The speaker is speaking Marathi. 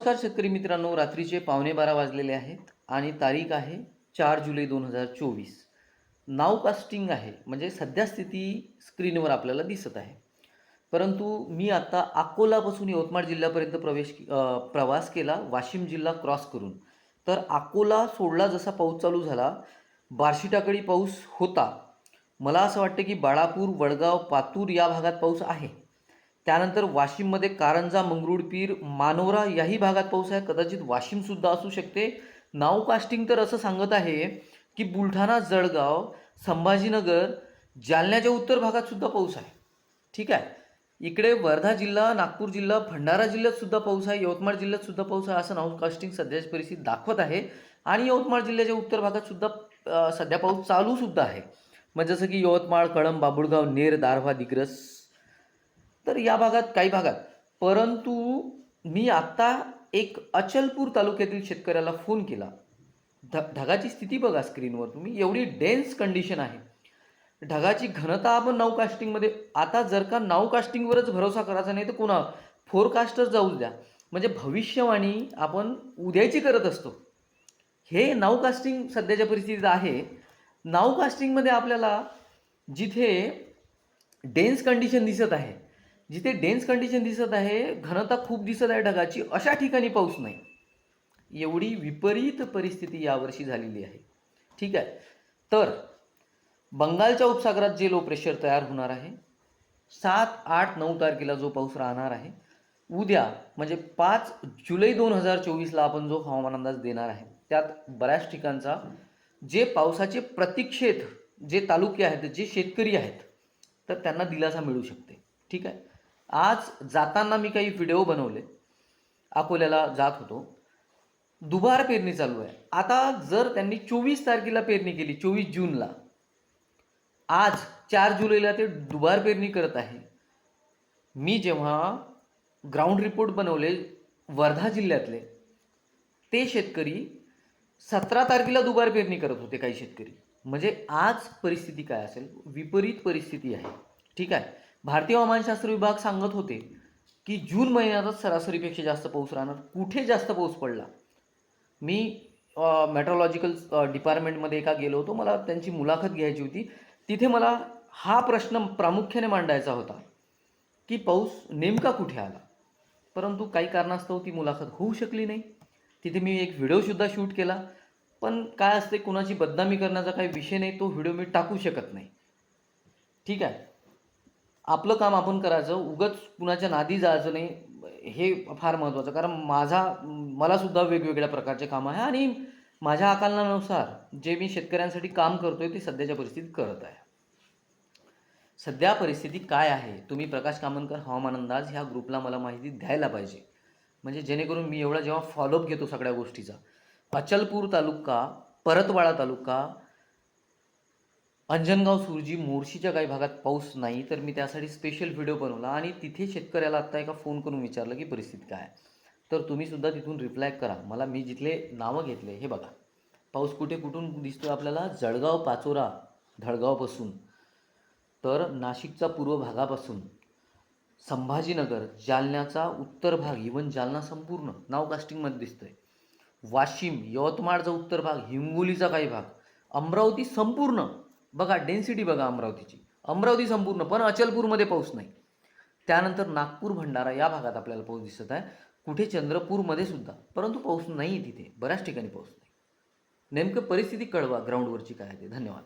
नमस्कार शेतकरी मित्रांनो रात्रीचे पावणे बारा वाजलेले आहेत आणि तारीख आहे चार जुलै दोन हजार चोवीस. नाव कास्टिंग आहे म्हणजे सध्या स्थिती स्क्रीनवर आपल्याला दिसत आहे. परंतु मी आता अकोलापासून यवतमाळ जिल्ह्यापर्यंत प्रवेश प्रवास केला वाशिम जिल्हा क्रॉस करून. तर अकोला सोडला जसा पाऊस चालू झाला बार्शीटाकडी पाऊस होता. मला असं वाटतं की बाळापूर वडगाव पातूर या भागात पाऊस आहे. त्यानंतर वाशिममध्ये कारंजा मंगरुळपीर मानोरा याही भागात पाऊस आहे. कदाचित वाशिमसुद्धा असू शकते. नाव कास्टिंग तर असं सांगत आहे की बुलढाणा जळगाव संभाजीनगर जालन्याच्या उत्तर भागात सुद्धा पाऊस आहे. ठीक आहे. इकडे वर्धा जिल्हा नागपूर जिल्हा भंडारा जिल्ह्यात सुद्धा पाऊस आहे. यवतमाळ जिल्ह्यात सुद्धा पाऊस आहे असं नाऊ कास्टिंग सध्याची परिस्थिती दाखवत आहे. आणि यवतमाळ जिल्ह्याच्या उत्तर भागात सुद्धा सध्या पाऊस चालू सुद्धा आहे. मग जसं की यवतमाळ कळंब बाबुळगाव नेर दारव्हा दिग्रस तर या भागात काही भागात. परंतु मी आत्ता एक अचलपूर तालुक्यातील शेतकऱ्याला फोन केला. ध ढगाची स्थिती बघा स्क्रीनवर तुम्ही एवढी डेन्स कंडिशन आहे. ढगाची घनता आपण नाव कास्टिंगमध्ये आता जर का नाव कास्टिंगवरच भरोसा करायचा नाही तर कोणा फोरकास्टर जाऊ द्या. म्हणजे भविष्यवाणी आपण उद्याची करत असतो. हे नाऊ कास्टिंग सध्याच्या परिस्थितीत आहे. नाऊ कास्टिंगमध्ये आपल्याला जिथे डेन्स कंडिशन दिसत आहे जिथे डेन्स कंडिशन दिसत आहे घनता खूप दिसत आहे ढगाची अशा ठिकाणी पाऊस नाही. एवढी विपरीत परिस्थिती यावर्षी झालेली आहे. ठीक आहे. तर बंगालच्या उपसागरात जे लो प्रेशर तयार होणार आहे सात आठ नऊ तारखेला जो पाऊस राहणार आहे उद्या म्हणजे पाच जुलै दोन हजार चोवीसला आपण जो हवामान अंदाज देणार आहे त्यात बऱ्याच ठिकाणचा जे पावसाचे प्रतिक्षेत जे तालुके आहेत जे शेतकरी आहेत तर त्यांना दिलासा मिळू शकते. ठीक आहे. आज जाताना मी काही व्हिडिओ बनवले. अकोल्याला जात होतो. दुबार पेरणी चालू आहे. आता जर त्यांनी चोवीस तारखेला पेरणी केली चोवीस जूनला. आज चार जुलैला ते दुबार पेरणी करत आहे. मी जेव्हा ग्राउंड रिपोर्ट बनवले वर्धा जिल्ह्यातले ते शेतकरी सतरा तारखेला दुबार पेरणी करत होते काही शेतकरी. म्हणजे आज परिस्थिती काय असेल? विपरीत परिस्थिती आहे. ठीक आहे? भारतीय हवामानशास्त्र विभाग सांगत होते की जून महिन्यातच सरासरीपेक्षा जास्त पाऊस राहणार. कुठे जास्त पाऊस पडला? मी मेट्रोलॉजिकल डिपार्टमेंटमध्ये एका गेलो होतो. मला त्यांची मुलाखत घ्यायची होती. तिथे मला हा प्रश्न प्रामुख्याने मांडायचा होता की पाऊस नेमका कुठे आला? परंतु काही कारणास्तव ती मुलाखत होऊ शकली नाही. तिथे मी एक व्हिडिओसुद्धा शूट केला. पण काय असते कुणाची बदनामी करण्याचा काही विषय नाही. तो व्हिडिओ मी टाकू शकत नाही. ठीक आहे? आपलं काम आपण करायचं उगच कुणाच्या नादी जायचं नाही हे फार महत्त्वाचं कारण माझा मला सुद्धा वेगवेगळ्या प्रकारचे काम आहे आणि माझ्या आकलनानुसार जे मी शेतकऱ्यांसाठी काम करतोय ते सध्याच्या परिस्थितीत करत आहे. सध्या परिस्थिती काय आहे? तुम्ही प्रकाश कामनकर हवामान अंदाज ह्या ग्रुपला मला माहिती द्यायला पाहिजे. म्हणजे जेणेकरून मी एवढा जेव्हा फॉलोअप घेतो सगळ्या गोष्टीचा. अचलपूर तालुका परतवाडा तालुका अंजनगाव सुरजी मोर्शीच्या काही भागात पाऊस नाही तर मी त्यासाठी स्पेशल व्हिडिओ बनवला आणि तिथे शेतकऱ्याला आत्ता एका फोन करून विचारलं की परिस्थिती काय तर तुम्हीसुद्धा तिथून रिप्लाय करा. मला मी जिथले नावं घेतले हे बघा. पाऊस कुठे कुठून दिसतो आपल्याला? जळगाव पाचोरा धडगावपासून. तर नाशिकचा पूर्व भागापासून. संभाजीनगर जालन्याचा उत्तर भाग इवन जालना संपूर्ण. नाव कास्टिंगमध्ये दिसतोय. वाशिम यवतमाळचा उत्तर भाग हिंगोलीचा काही भाग. अमरावती संपूर्ण. बघा डेन्सिटी बघा अमरावतीची. अमरावती संपूर्ण पण अचलपूरमध्ये पाऊस नाही. त्यानंतर नागपूर भंडारा या भागात आपल्याला पाऊस दिसत आहे. कुठे? चंद्रपूरमध्ये सुद्धा. परंतु पाऊस नाही तिथे. बऱ्याच ठिकाणी पाऊस नाही. नेमकं परिस्थिती कळवा ग्राउंडवरची काय आहे ते. धन्यवाद.